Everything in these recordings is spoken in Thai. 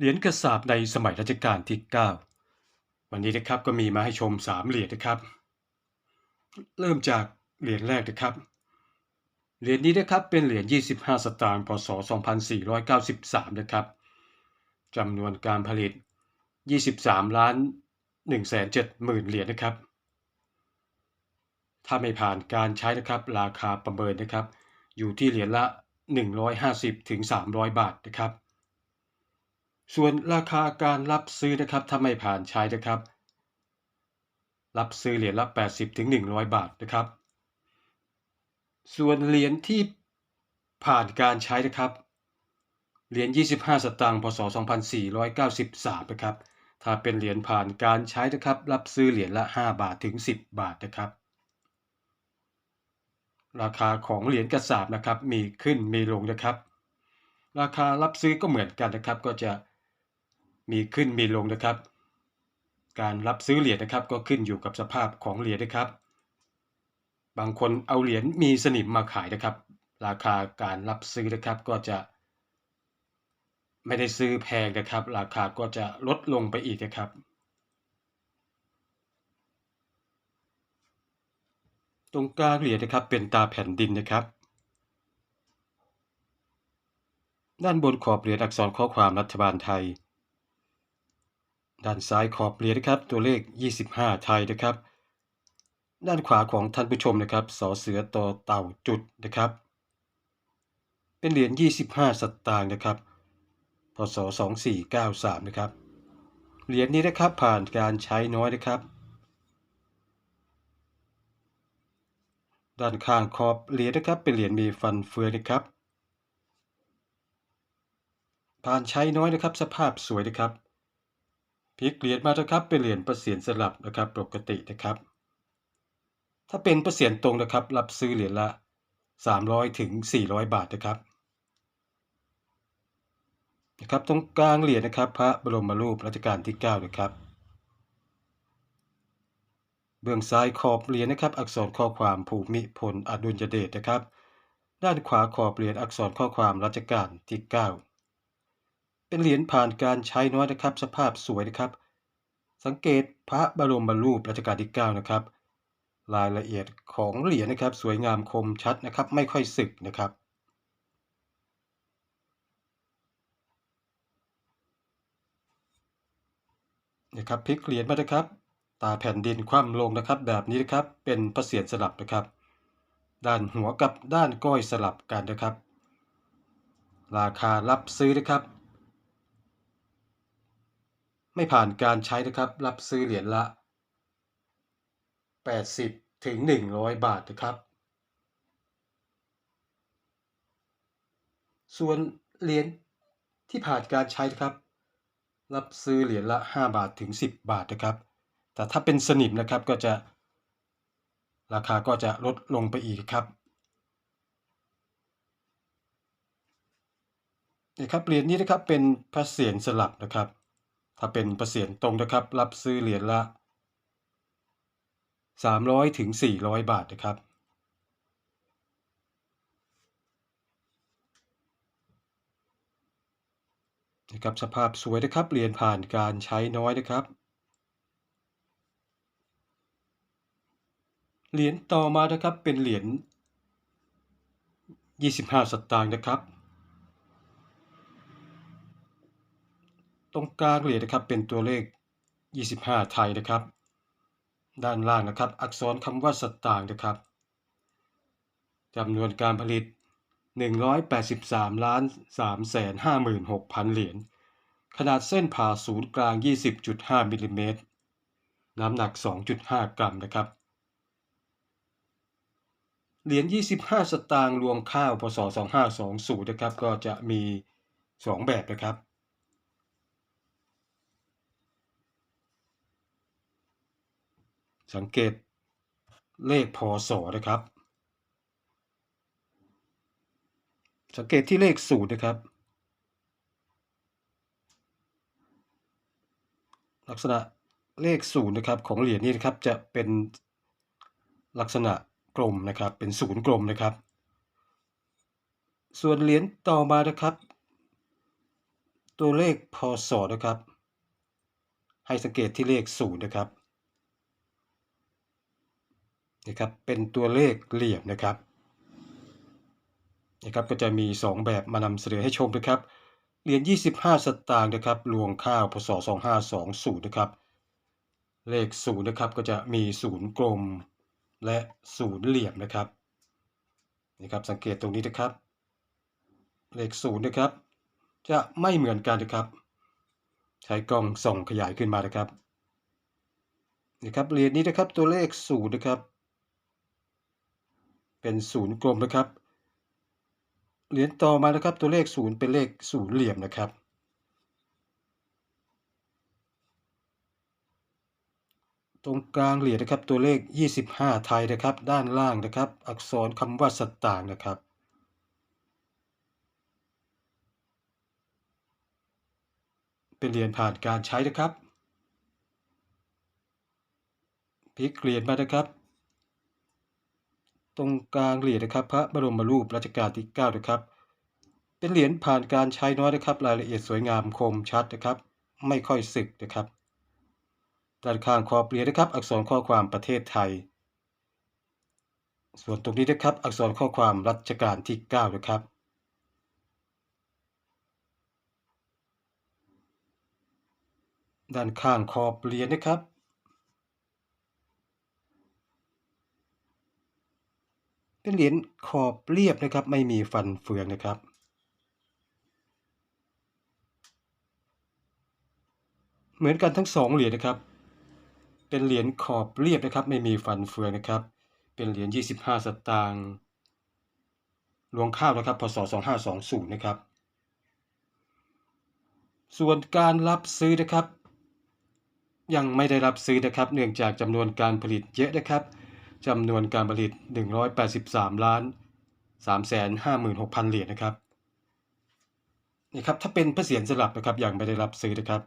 เหรียญกระสาบในสมัยรัชกาลที่ 9 วันนี้นะครับก็มีมาให้ชม 3 เหรียญนะครับ เริ่มจากเหรียญแรกนะครับ เหรียญนี้นะครับเป็นเหรียญ 25 สตางค์ พศ 2493 นะครับจำนวนการผลิต 23 ล้าน 1 7 0 0 0 0 เหรียญนะครับ ถ้าไม่ผ่านการใช้นะครับราคาประเมินนะครับ อยู่ที่เหรียญละ 150ถึง300 บาทนะครับ ส่วนราคาการรับซื้อนะครับถ้าไม่ผ่านใช้นะครับ รับซื้อเหรียญละ 80ถึง100 บาทนะครับ ส่วนเหรียญที่ผ่านการใช้นะครับเหรียญ25 สตางค์พศ 2493นะครับถ้าเป็นเหรียญผ่านการใช้นะครับ รับซื้อเหรียญละ 5 บาทถึง 10 บาทนะครับ ราคาของเหรียญกระสาบนะครับ มีขึ้นมีลงนะครับ ราคารับซื้อก็เหมือนกันนะครับ ก็จะ มีขึ้นมีลงนะครับ การรับซื้อเหรียญนะครับ ก็ขึ้นอยู่กับสภาพของเหรียญนะครับ บางคนเอาเหรียญมีสนิมมาขายนะครับ ราคาการรับซื้อนะครับก็จะ ไม่ได้ซื้อแพงนะครับ ราคาก็จะลดลงไปอีกนะครับตรงกลางเหรียญนะครับเป็นตาแผ่นดินนะครับ ด้านบนขอบเหรียญอักษรข้อความรัฐบาลไทย ด้านซ้ายขอบเหรียญนะครับ ตัวเลข 25 ไทยนะครับ ด้านขวาของท่านผู้ชมนะครับสอเสือต่อเต่าจุดนะครับ เป็นเหรียญ 25 สตางค์นะครับ พศ 2493 นะครับ เหรียญนี้นะครับผ่านการใช้น้อยนะครับ ด้านข้างขอบเหรียญนะครับ เป็นเหรียญมีฟันเฟืองนะครับผ่านใช้น้อยนะครับ สภาพสวยนะครับ พลิกเหรียญมานะครับเป็นเหรียญประเสียนสลับนะครับปกตินะครับ ถ้าเป็นประเสียนตรงนะครับ รับซื้อเหรียญละ 300ถึง400 บาทนะครับนะครับตรงกลางเหรียญนะครับ พระบรมรูปรัชกาลที่9นะครับ เบื้องซ้ายขอบเหรียญนะครับ อักษรข้อความภูมิพลอดุลยเดชนะครับ ด้านขวาขอบเหรียญอักษรข้อความรัชกาลที่ 9 เป็นเหรียญผ่านการใช้น้อยนะครับ สภาพสวยนะครับ สังเกตพระบรมรูปรัชกาลที่ 9 นะครับ รายละเอียดของเหรียญนะครับ สวยงามคมชัดนะครับ ไม่ค่อยสึกนะครับนะครับพลิกเหรียญมานะครับ ตาแผ่นดินคว่ำลงนะครับ แบบนี้นะครับเป็นประเสียนสลับนะครับ ด้านหัวกับด้านก้อยสลับกันนะครับ ราคารับซื้อนะครับ ไม่ผ่านการใช้นะครับ รับซื้อเหรียญละ 80 ถึง 100 บาทนะครับ ส่วนเหรียญที่ผ่านการใช้นะครับ รับซื้อเหรียญละ 5 บาทถึง 10 บาทนะครับ แต่ถ้าเป็นสนิมนะครับก็จะราคาก็จะลดลงไปอีกครับนะครับเหรียญนี้นะครับเป็นพระเศียรสลับนะครับ ถ้าเป็นพระเศียรตรงนะครับ รับซื้อเหรียญละ 300ถึง400 บาทนะครับ นะครับสภาพสวยนะครับเหรียญผ่านการใช้น้อยนะครับเหรียญต่อมานะครับเป็นเหรียญ25 สตางค์นะครับ ตรงกลางเหรียญนะครับเป็นตัวเลข 25 ไทยนะครับ ด้านล่างนะครับ อักษรคำว่าสตางค์นะครับจำนวนการผลิต 183ล้าน3 5 6 0 0 0 เหรียญขนาดเส้นผ่าศูนย์กลาง 20.5มิลลิเมตรน้ำหนัก 2.5 กรัมนะครับ เหรียญ 25 สตางค์รวงข้าวพศ2520นะครับ ก็จะมี 2 แบบนะครับ สังเกตเลขพศนะครับ สังเกตที่เลขศูนย์นะครับ ลักษณะเลขศูนย์นะครับของเหรียญนี้นะครับจะเป็นลักษณะกลมนะครับเป็นศูนย์กลมนะครับ ส่วนเหรียญต่อมานะครับ ตัวเลขพศนะครับ ให้สังเกตที่เลขศูนย์นะครับ นะครับเป็นตัวเลขเหลี่ยมนะครับนะครับก็จะมี 2 แบบมานำเสนอให้ชมนะครับเหรียญ25 สตางค์นะครับรวงข้าวพศ2520นะครับเลขศูนย์นะครับก็จะมีศูนย์กลมและศูนย์เหลี่ยมนะครับนี่ครับสังเกตตรงนี้นะครับเลขศูนย์นะครับจะไม่เหมือนกันนะครับ ใช้กล้องส่องขยายขึ้นมานะครับนี่ครับเหรียญนี้นะครับตัวเลขศูนย์นะครับ เป็นศูนย์กลมนะครับ เหรียญต่อมานะครับตัวเลขศูนย์เป็นเลขศูนย์เหลี่ยมนะครับ ตรงกลางเหรียญนะครับตัวเลข 25 ไทยนะครับ ด้านล่างนะครับ อักษรคำว่าสตางค์นะครับเป็นเหรียญผ่านการใช้นะครับพลิกเหรียญมานะครับ ตรงกลางเหรียญนะครับ พระบรมรูปรัชกาลที่9นะครับ เป็นเหรียญผ่านการใช้น้อยนะครับ รายละเอียดสวยงามคมชัดนะครับ ไม่ค่อยสึกนะครับด้านข้างขอบเหรียญนะครับ อักษรข้อความประเทศไทย ส่วนตรงนี้นะครับ อักษรข้อความรัชกาลที่9นะครับด้านข้างขอบเหรียญนะครับ เป็นเหรียญขอบเรียบนะครับ ไม่มีฟันเฟืองนะครับ เหมือนกันทั้งสองเหรียญนะครับ เป็นเหรียญขอบเรียบนะครับ ไม่มีฟันเฟืองนะครับ เป็นเหรียญ25 สตางค์รวงข้าวนะครับพศ2520นะครับ ส่วนการรับซื้อนะครับ ยังไม่ได้รับซื้อนะครับ เนื่องจากจำนวนการผลิตเยอะนะครับ จำนวนการผลิต 183 ล้าน 356,000 เหรียญนะครับนี่ครับ ถ้าเป็นพระเศียรสลับนะครับยังไม่ได้รับซื้อนะครับ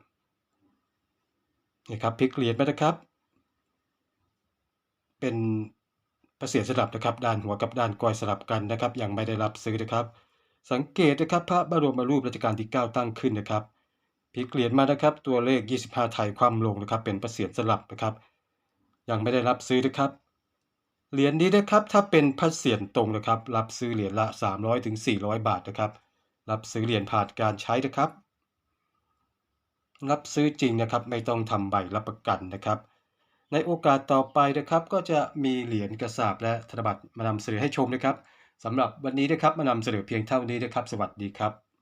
นี่ครับพลิกเหรียญมานะครับ เป็นพระเศียรสลับนะครับ ด้านหัวกับด้านก้อยสลับกันนะครับ ยังไม่ได้รับซื้อนะครับ สังเกตนะครับพระบรมรูปรัชกาลที่ 9 ตั้งขึ้นนะครับพลิกเหรียญมานะครับ ตัวเลข 25ไทยความลงนะครับ เป็นพระเศียรสลับนะครับ ยังไม่ได้รับซื้อนะครับ เหรียญนี้นะครับถ้าเป็นพระเศียรตรงนะครับ รับซื้อเหรียญละ 300ถึง400 บาทนะครับ รับซื้อเหรียญผ่านการใช้นะครับ รับซื้อจริงนะครับ ไม่ต้องทำใบรับประกันนะครับ ในโอกาสต่อไปนะครับ ก็จะมีเหรียญกระสาบและธนบัตรมานำเสนอให้ชมนะครับสำหรับวันนี้นะครับมานำเสนอเพียงเท่านี้นะครับ สวัสดีครับ